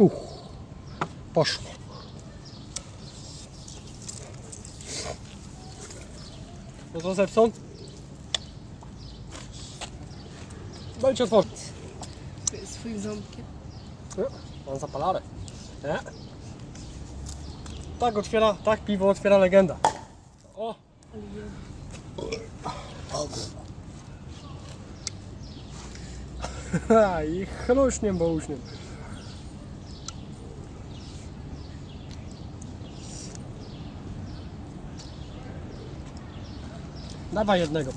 Puch. Poszło. No to zepsą? Będzie otworzyć. Swoim ząbkiem. Mam zapalarę. Nie? Tak otwiera, tak piwo otwiera legenda. O! I chluśniem, bo uśniem. Dawaj jednego.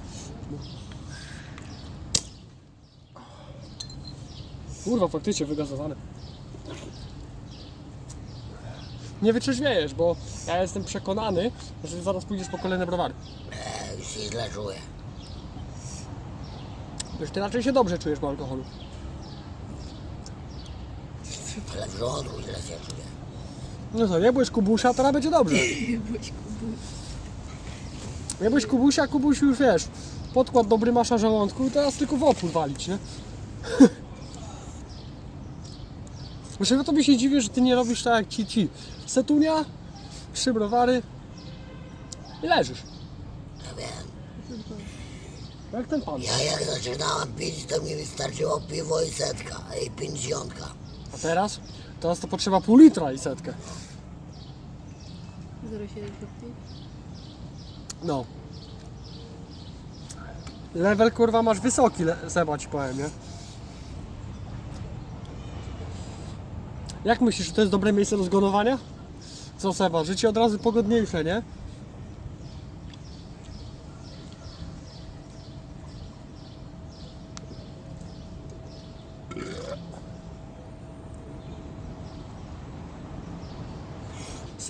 Kurwa, faktycznie wygazowany. Nie wytrzeźwiejesz, bo ja jestem przekonany, że zaraz pójdziesz po kolejne browary. E, już się źle czuję. Wiesz, ty raczej się dobrze czujesz po alkoholu. Ale w żołądku źle się czuję. No co, nie byłeś kubusia, teraz będzie dobrze. Byłeś kubu. Byłeś kubusia, kubuś już wiesz, podkład dobry masz na żołądku i teraz tylko w opór walić, nie? Dlaczego tobie się dziwię, że ty nie robisz tak jak ci ci. Setunia, trzy browary i leżysz. Ja wiem. Jak ten pan. Ja jak zaczynałem pić, to mi wystarczyło piwo i setka, i pięćdziesiątka. A teraz? Teraz to potrzeba pół litra i setkę. 0,75. No. Level kurwa masz wysoki, Seba ci powiem, nie? Jak myślisz, że to jest dobre miejsce do zgonowania? Co Seba, życie od razu pogodniejsze, nie?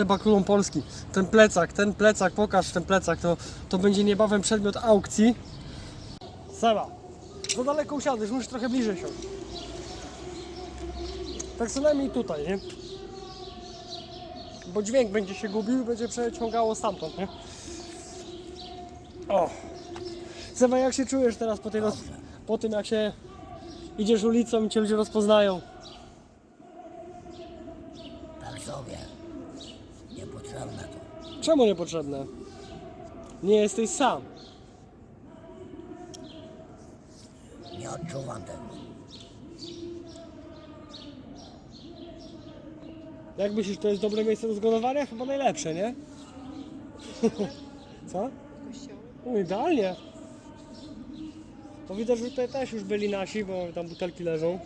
Seba Królą Polski. Ten plecak, ten plecak, pokaż ten plecak, to, to będzie niebawem przedmiot aukcji. Seba, za daleko usiadłeś, musisz trochę bliżej się. Tak co najmniej tutaj, nie? Bo dźwięk będzie się gubił i będzie przeciągało stamtąd, nie? O! Seba, jak się czujesz teraz po, tej roz... po tym, jak się idziesz ulicą i cię ludzie rozpoznają? Tak sobie. Niepotrzebne to. Czemu niepotrzebne? Nie jesteś sam. Nie odczuwam tego. Jak myślisz, to jest dobre miejsce do zgonowania? Chyba najlepsze, nie? Co? No idealnie. To widać, że tutaj też już byli nasi, bo tam butelki leżą.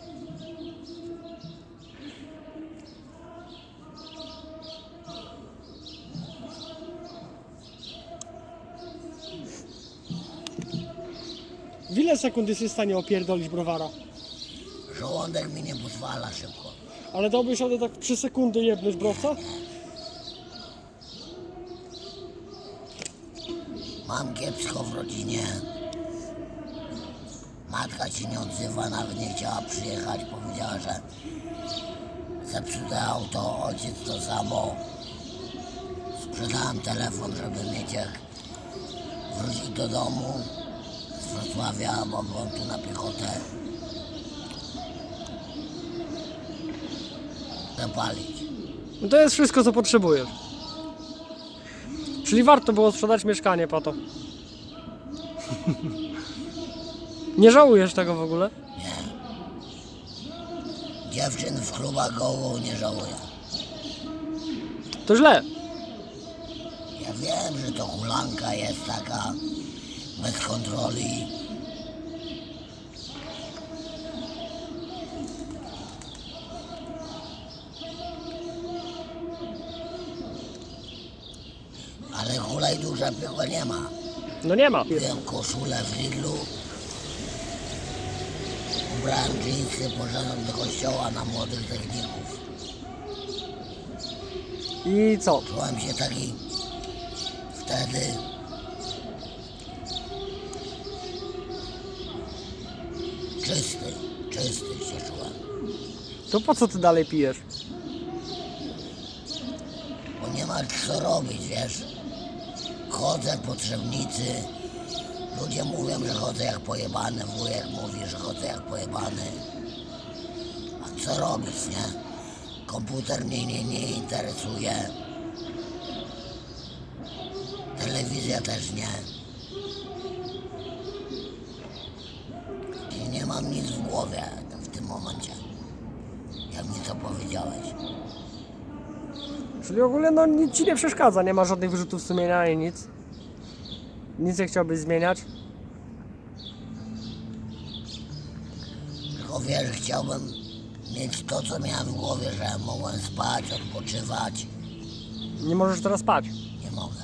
W ile sekund jesteś w stanie opierdolić browara? Żołądek mi nie pozwala szybko. Ale dałbyś radę tak w 3 sekundy jebnąć browca? Mam kiepsko w rodzinie. Matka się nie odzywa, nawet nie chciała przyjechać. Powiedziała, że zepsute auto, ojciec to samo. Sprzedałem telefon, żeby mieć jak wrócić do domu Wrocławia, tu na piechotę. Zapalić. No to jest wszystko, co potrzebujesz. Czyli warto było sprzedać mieszkanie po to. Nie żałujesz tego w ogóle? Dziewczyn w klubach gołą nie żałuję. To źle. Ja wiem, że to hulanka jest taka bez kontroli. Ale hulaj duża pyła nie ma. No nie ma. Kupiłem koszulę w Lidlu. Ubrałem dżinsy, poszedłem do kościoła na młodych techników. I co? Czułem się taki wtedy czysty, czysty się czułem. To po co ty dalej pijesz? Bo nie ma co robić, wiesz. Chodzę po Trzebnicy. Ludzie mówią, że chodzę jak pojebany. Wujek mówi, że chodzę jak pojebany. A co robić, nie? Komputer mnie nie, nie interesuje. Telewizja też nie. I nie mam nic w głowie w tym momencie. Jak mi to powiedziałeś. Czyli ogólnie no nic ci nie przeszkadza, nie ma żadnych wyrzutów sumienia ani nic. Nic nie chciałbyś zmieniać. Tylko wiesz, chciałbym mieć to, co miałem w głowie, że mogłem spać, odpoczywać. Nie możesz teraz spać. Nie mogę.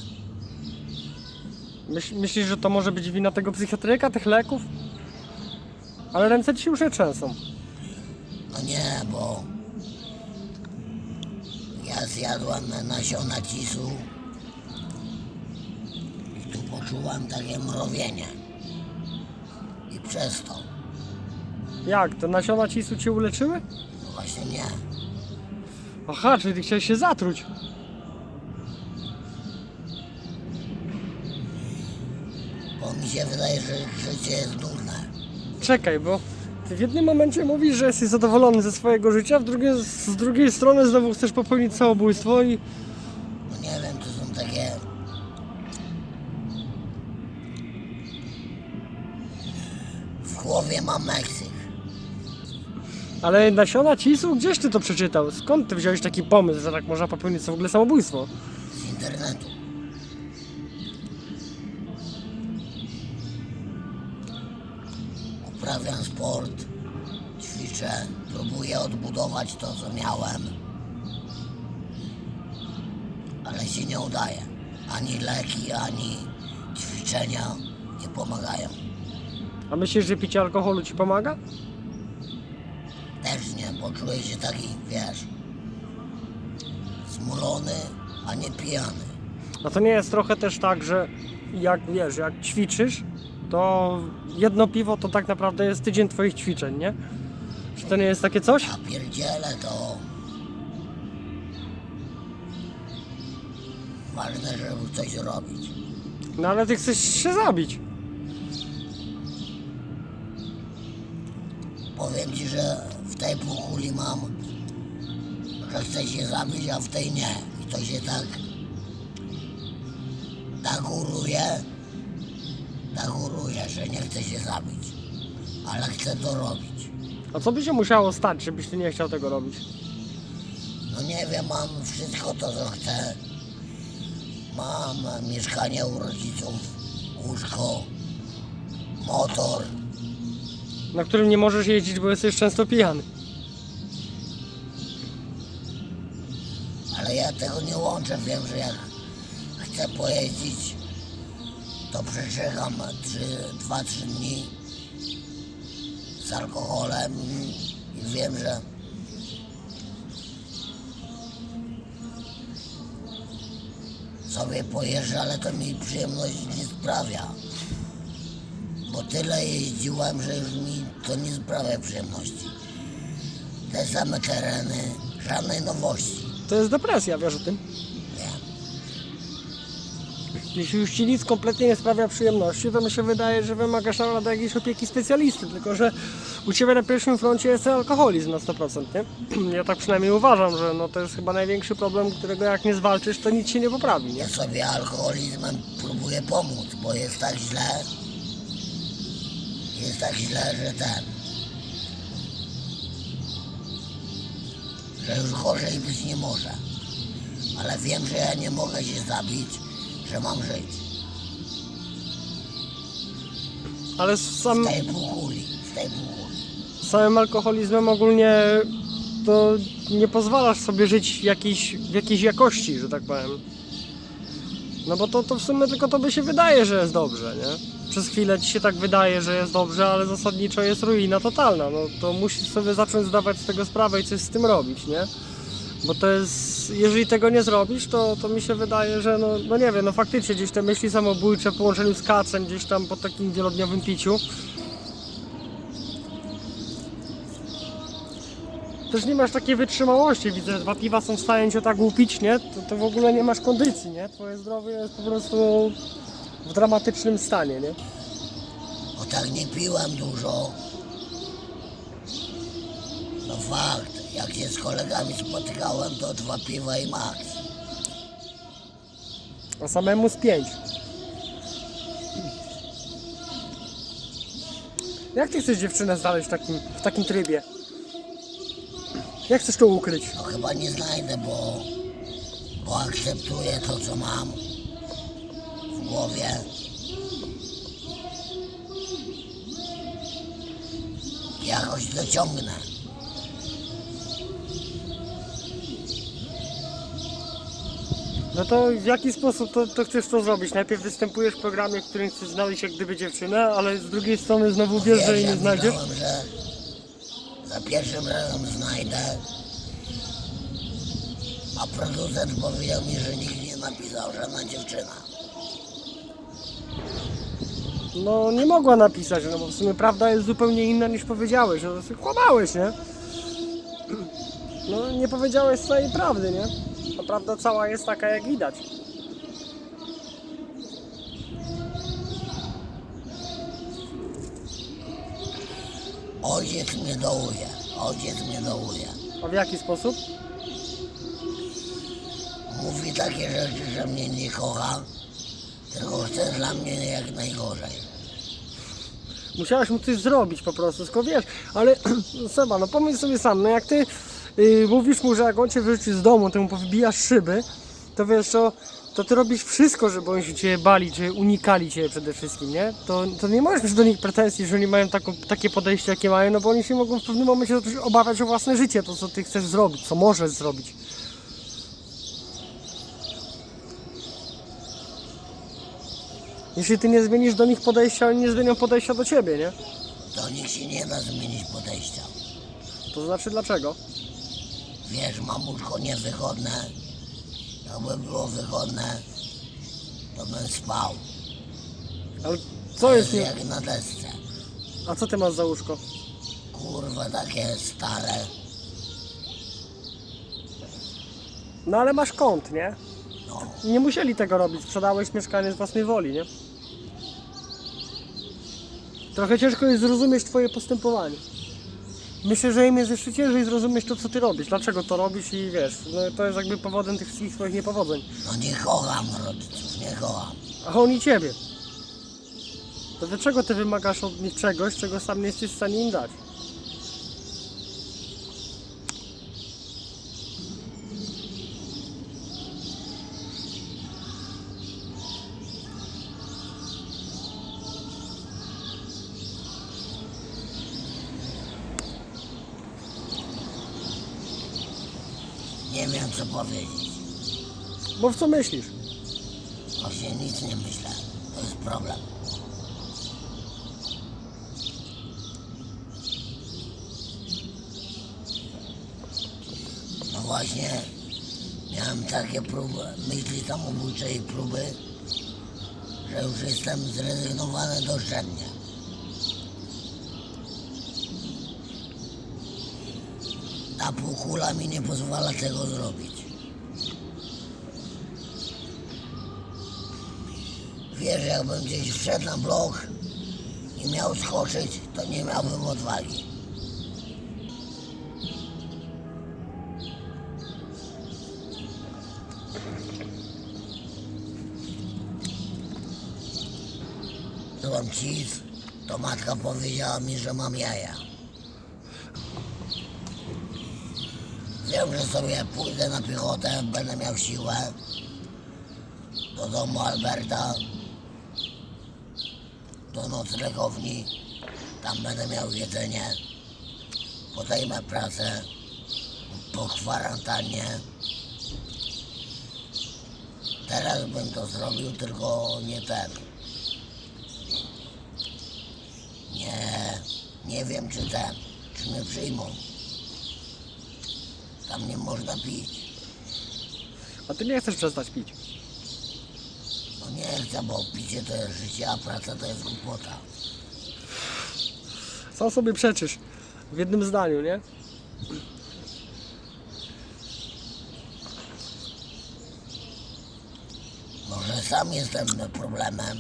Myśl, myślisz, że to może być wina tego psychiatryka, tych leków? Ale ręce ci się już nie trzęsą. No nie, bo ja zjadłem nasiona cisu i tu poczułem takie mrowienie. I przez to, Jak? To nasiona cisu cię uleczyły? no właśnie nie. Aha, czyli ty chciałeś się zatruć. Bo mi się wydaje, że życie jest nudne. Czekaj, bo ty w jednym momencie mówisz, że jesteś zadowolony ze swojego życia, w drugie, z drugiej strony znowu chcesz popełnić samobójstwo i... No nie wiem, to są takie... W głowie mam Meksyk. Ale nasiona cisu? Gdzieś ty to przeczytał? Skąd ty wziąłeś taki pomysł, że tak można popełnić w ogóle samobójstwo? Uprawiam sport, ćwiczę, próbuję odbudować to, co miałem. Ale się nie udaje. Ani leki, ani ćwiczenia nie pomagają. A myślisz, że picie alkoholu ci pomaga? Też nie, bo czuję się taki, wiesz, zmulony, a nie pijany. A to nie jest trochę też tak, że jak wiesz, jak ćwiczysz, to jedno piwo to tak naprawdę jest tydzień twoich ćwiczeń, nie? Czy to nie jest takie coś? Ja pierdzielę to. Ważne, żeby coś robić. No ale ty chcesz się zabić. Powiem ci, że w tej półkuli mam, że chcę się zabić, a w tej nie. I to się tak, tak góruje, góruje, że nie chcę się zabić. Ale chcę to robić. A co by się musiało stać, żebyś ty nie chciał tego robić? No nie wiem, mam wszystko to, co chcę. Mam mieszkanie u rodziców, łóżko, motor. Na którym nie możesz jeździć, bo jesteś często pijany. Ale ja tego nie łączę. Wiem, że jak chcę pojeździć, to przeczekam 2-3 dni z alkoholem i wiem, że sobie pojeżdżę, ale to mi przyjemność nie sprawia. Bo tyle jeździłem, że już mi to nie sprawia przyjemności. Te same tereny, żadnej nowości. To jest depresja, wiesz o tym? Jeśli już ci nic kompletnie nie sprawia przyjemności, to mi się wydaje, że wymagasz naprawdę jakiejś opieki specjalisty, tylko że u Ciebie na pierwszym froncie jest alkoholizm na 100%, nie? Ja tak przynajmniej uważam, że no to jest chyba największy problem, którego jak nie zwalczysz, to nic się nie poprawi, nie? Ja sobie alkoholizmem próbuję pomóc, bo jest tak źle. Jest tak źle, że ten. Że już gorzej być nie może. Ale wiem, że ja nie mogę się zabić, że mam żyć. Ale z, sam, W tej półkuli, w tej półkuli. z samym alkoholizmem ogólnie to nie pozwalasz sobie żyć w jakiejś, w jakiejś jakości, że tak powiem. No bo to, to w sumie tylko tobie się wydaje, że jest dobrze, nie? Przez chwilę ci się tak wydaje, że jest dobrze, ale zasadniczo jest ruina totalna. No to musisz sobie zacząć zdawać z tego sprawę i coś z tym robić, nie? Bo to jest, jeżeli tego nie zrobisz, to, to mi się wydaje, że no, no nie wiem, no faktycznie gdzieś te myśli samobójcze w połączeniu z kacem, gdzieś tam po takim wielodniowym piciu, też nie masz takiej wytrzymałości. Widzę, że dwa piwa są w stanie cię tak łupić, nie? To, to w ogóle nie masz kondycji, nie? Twoje zdrowie jest po prostu w dramatycznym stanie, nie? Bo tak nie piłem dużo. No fakt. Jak się z kolegami spotykałem, to dwa piwa i max. A samemu z pięć. Jak ty chcesz dziewczynę znaleźć w takim, w takim trybie? Jak chcesz to ukryć? No chyba nie znajdę, bo, bo akceptuję to, co mam w głowie. Jakoś dociągnę. No to w jaki sposób to, to chcesz to zrobić? Najpierw występujesz w programie, w którym chcesz znaleźć jak gdyby dziewczynę, ale z drugiej strony znowu wiesz, że jej nie znajdziesz? że za pierwszym razem znajdę, a producent powiedział mi, że nikt nie napisał żadna dziewczyna. No nie mogła napisać, no bo w sumie prawda jest zupełnie inna niż powiedziałeś, no to kłamałeś, nie? No nie powiedziałeś całej prawdy, nie? A prawda cała jest taka jak widać. Ojciec mnie dołuje, ojciec mnie dołuje. A w jaki sposób? Mówi takie rzeczy, że mnie nie kocha, tylko chce dla mnie jak najgorzej. Musiałeś mu coś zrobić po prostu, tylko wiesz, ale Seba, no pomyśl sobie sam, no jak ty yy, mówisz mu, że jak on cię wyrzuci z domu, to mu powybijasz szyby, to wiesz co, to ty robisz wszystko, żeby oni się cię bali, czy unikali cię przede wszystkim, nie? To, to nie możesz mieć do nich pretensji, że oni mają taką, takie podejście, jakie mają, no bo oni się mogą w pewnym momencie obawiać o własne życie, to co ty chcesz zrobić, co możesz zrobić. Jeśli ty nie zmienisz do nich podejścia, oni nie zmienią podejścia do ciebie, nie? Do nich się nie da zmienić podejścia. To znaczy dlaczego? Wiesz, mam łóżko niewygodne. Jakby było wygodne, to bym spał. Ale co jest nie... Jak na desce. A co ty masz za łóżko? Kurwa, takie stare. No ale masz kąt, nie? No, Nie musieli tego robić, sprzedałeś mieszkanie z własnej woli, nie? Trochę ciężko jest zrozumieć twoje postępowanie. Myślę, że im jest jeszcze ciężej zrozumieć to, co ty robisz, dlaczego to robisz i wiesz, no, to jest jakby powodem tych wszystkich twoich niepowodzeń. no nie kocham rodziców, nie kocham. A oni ciebie. To dlaczego ty wymagasz od nich czegoś, czego sam nie jesteś w stanie im dać? Nie wiem, co powiedzieć. Bo w co myślisz? Właśnie nic nie myślę. To jest problem. No właśnie, miałem takie próby, myśli samobójcze i próby, że już jestem zrezygnowany doszczętnie. Ta półkula mi nie pozwala tego zrobić. Wiesz, jakbym gdzieś wszedł na blok i miał skoczyć, to nie miałbym odwagi. Byłam cis, to matka powiedziała mi, że mam jaja. Wiem, że sobie pójdę na piechotę, będę miał siłę do domu Alberta, do noclegowni, tam będę miał jedzenie, podejmę pracę po kwarantannie. Teraz bym to zrobił, tylko nie ten. Nie, nie wiem czy ten, czy mnie przyjmą. Tam nie można pić. A ty nie chcesz przestać pić. Chcę, bo picie to jest życie, a praca to jest głupota. Sam sobie przeczysz w jednym zdaniu, nie? Może sam jestem problemem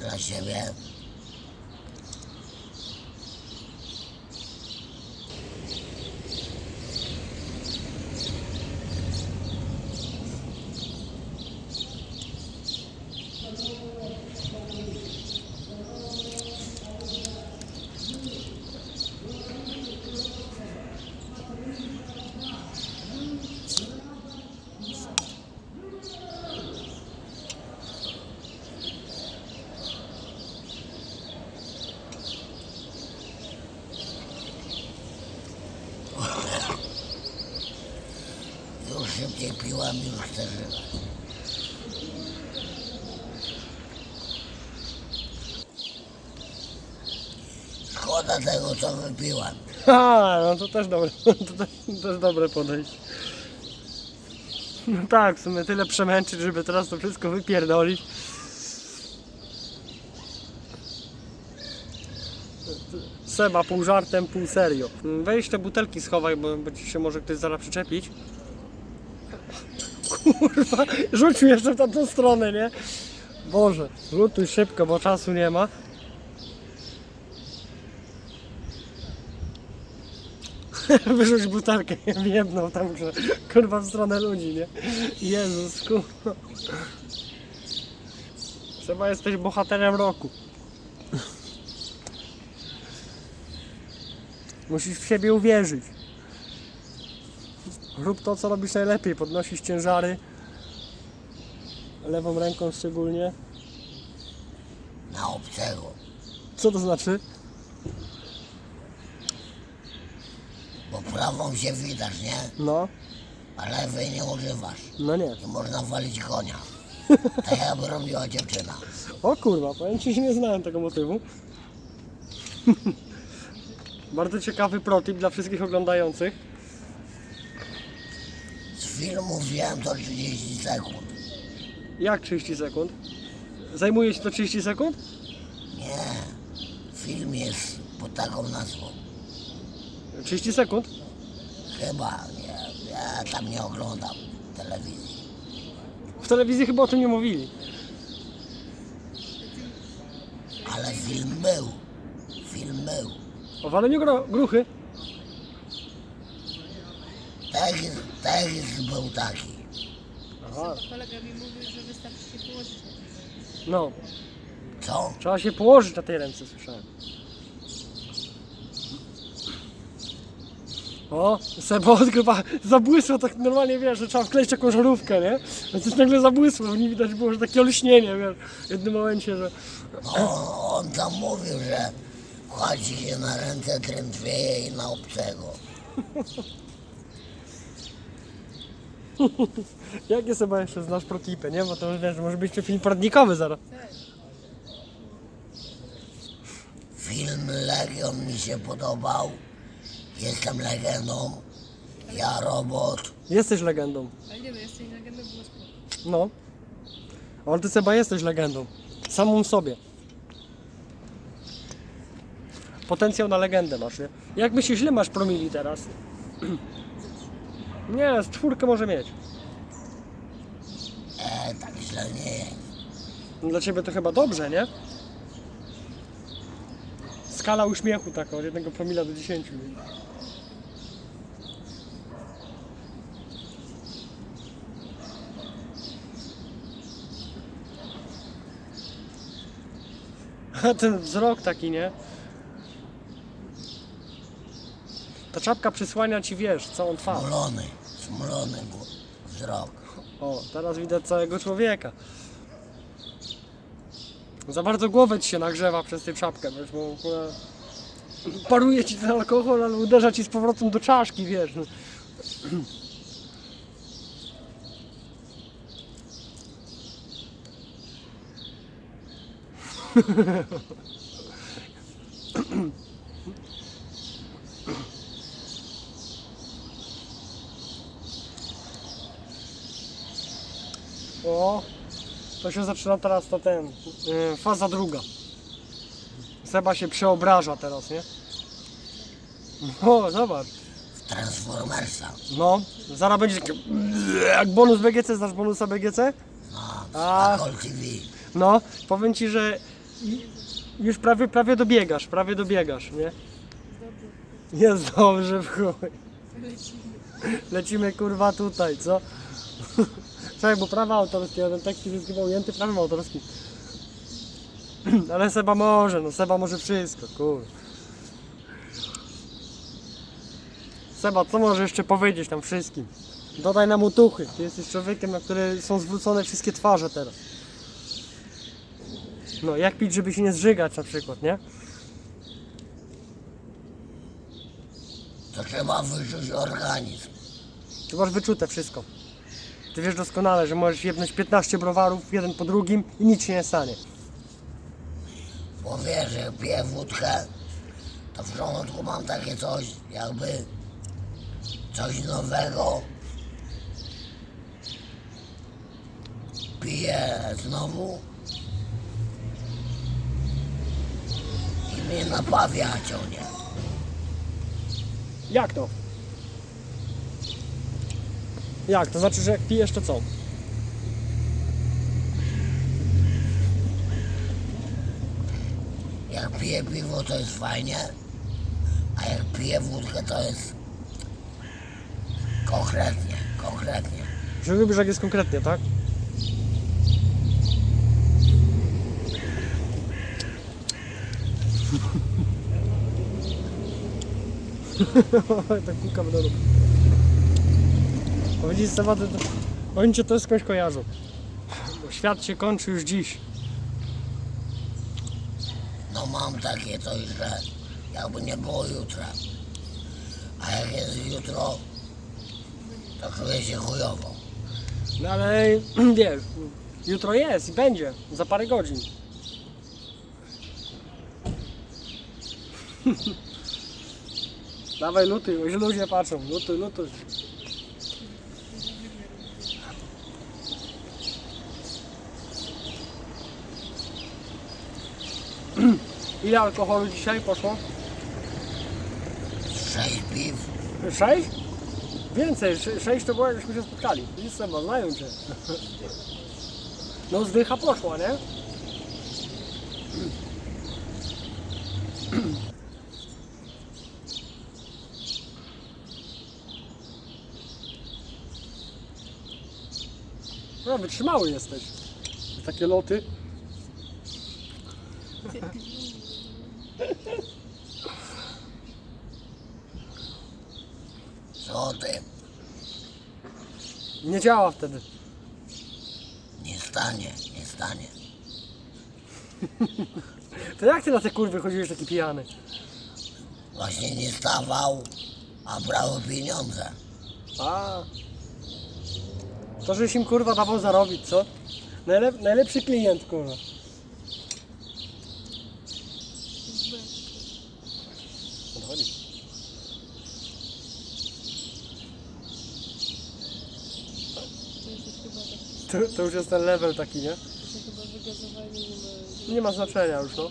dla siebie. Szybciej piłem, już chcę żywać. Szkoda tego, co wypiłem. Ha, no to też dobre, to też, też dobre podejście. No tak, w sumie tyle przemęczyć, żeby teraz to wszystko wypierdolić. Seba pół żartem, pół serio. Weź te butelki schowaj, bo będzie się może ktoś zaraz przyczepić. Kurwa, rzucił jeszcze w tamtą stronę, nie? Boże, lutuj szybko, bo czasu nie ma. Wyrzuć butelkę, jedną tam, że kurwa w stronę ludzi, nie? Jezus, kurwa. Chyba jesteś bohaterem roku. Musisz w siebie uwierzyć. Rób to, co robisz najlepiej. Podnosisz ciężary. Lewą ręką szczególnie. Na obcego. Co to znaczy? Bo prawą się widać, nie? No, A lewej nie używasz. no nie. I można walić konia. Tak jakby robiła dziewczyna. O kurwa, powiem ci, że nie znałem tego motywu. Bardzo ciekawy protip dla wszystkich oglądających. Z filmu wiem to 30 sekund. Jak 30 sekund? Zajmuje ci to 30 sekund? Nie. Film jest pod taką nazwą. 30 sekund? Chyba, nie. Ja tam nie oglądam telewizji. W telewizji chyba o tym nie mówili. Ale film był. Film był. O waleniu gro- gruchy? Tekst, tekst był taki. Aha. Kolega mi mówił, że wystarczy się położyć na tym. No, Co? trzeba się położyć na tej ręce, słyszałem. O, Sebo chyba zabłysło tak normalnie, wiesz, że trzeba wkleić taką żarówkę, nie? A coś nagle zabłysło, nie widać było, że takie olśnienie, wiesz, w jednym momencie, że... No, on tam mówił, że kładzi się na ręce trętwieje i na obcego. Jakie sobie jeszcze znasz protipy, nie? Bo to już wiesz, może być film poradnikowy zaraz. Film Legion mi się podobał. Jestem legendą. Ja robot. Jesteś legendą. Ale nie no, jesteś legendą, było spoko. No. Ale ty chyba jesteś legendą. Samą w sobie. Potencjał na legendę masz, nie? Jak myślisz, ile masz promili teraz? Nie, z czwórkę może mieć. E, tak źle nie jest. Dla ciebie to chyba dobrze, nie? Skala uśmiechu taka, od jednego promila do 10. nie? A ten wzrok taki, nie? Ta czapka przysłania ci, wiesz, całą twarz. Smulony. Smulony wzrok. O, teraz widać całego człowieka. Za bardzo głowę ci się nagrzewa przez tę czapkę, wiesz, bo akurat paruje ci ten alkohol, ale uderza ci z powrotem do czaszki, wiesz. no. O, to się zaczyna teraz to ten, yy, faza druga. Seba się przeobraża teraz, nie? O, zobacz. W Transformersa. No, zaraz będzie takie jak bonus BGC, znasz bonusa BGC? No, A. TV. No, powiem ci, że i- już prawie, prawie dobiegasz, prawie dobiegasz, nie? Dobrze, Jest dobrze w chuj. lecimy. Lecimy kurwa tutaj, co? Czekaj, bo prawa autorskie, ten tekst jest chyba ujęty prawem autorskim. Ale Seba może, no Seba może wszystko, kurwa. Seba, co możesz jeszcze powiedzieć tam wszystkim? Dodaj nam utuchy. Ty jesteś człowiekiem, na który są zwrócone wszystkie twarze teraz. No, jak pić, żeby się nie zżygać na przykład, nie? To trzeba wyczuć organizm. Ty masz wyczute wszystko. Ty wiesz doskonale, że możesz jebnąć 15 browarów jeden po drugim i nic się nie stanie. Bo wiesz, że jak piję wódkę, to w żołądku mam takie coś, jakby coś nowego. Piję znowu i mnie napawia ciągnie. Jak to? Jak? To znaczy, że jak pijesz, to co? Jak piję piwo, to jest fajnie, a jak piję wódkę, to jest konkretnie, konkretnie. Że lubisz, jak jest konkretnie, tak? tak kulka w. Powiedzieć Seba, to, oni cię to skądś kojarzą. Bo świat się kończy już dziś. No mam takie coś, że jakby nie było jutra. A jak jest jutro, to czuję się chujowo. No ale wiesz, jutro jest i będzie, za parę godzin. Dawaj luty, źle ludzie patrzą, luty, luty. Ile alkoholu dzisiaj poszło? Sześć piw, Sześć? Więcej, sze- sześć to było jakbyśmy się spotkali. Widzisz Seba, znają cię. No zdycha poszła, nie? No, wytrzymały jesteś. Takie loty. co ty? Nie działa wtedy. Nie stanie, nie stanie. To jak ty na te kurwy chodziłeś taki pijany? Właśnie nie stawał, a brały pieniądze. A. To, żeś im kurwa dawał zarobić, co? Najlep najlepszy klient, kurwa. Odchodzi. To jest chyba tak, To, to już jest ten level taki, nie? chyba nie ma... Nie ma znaczenia już, no.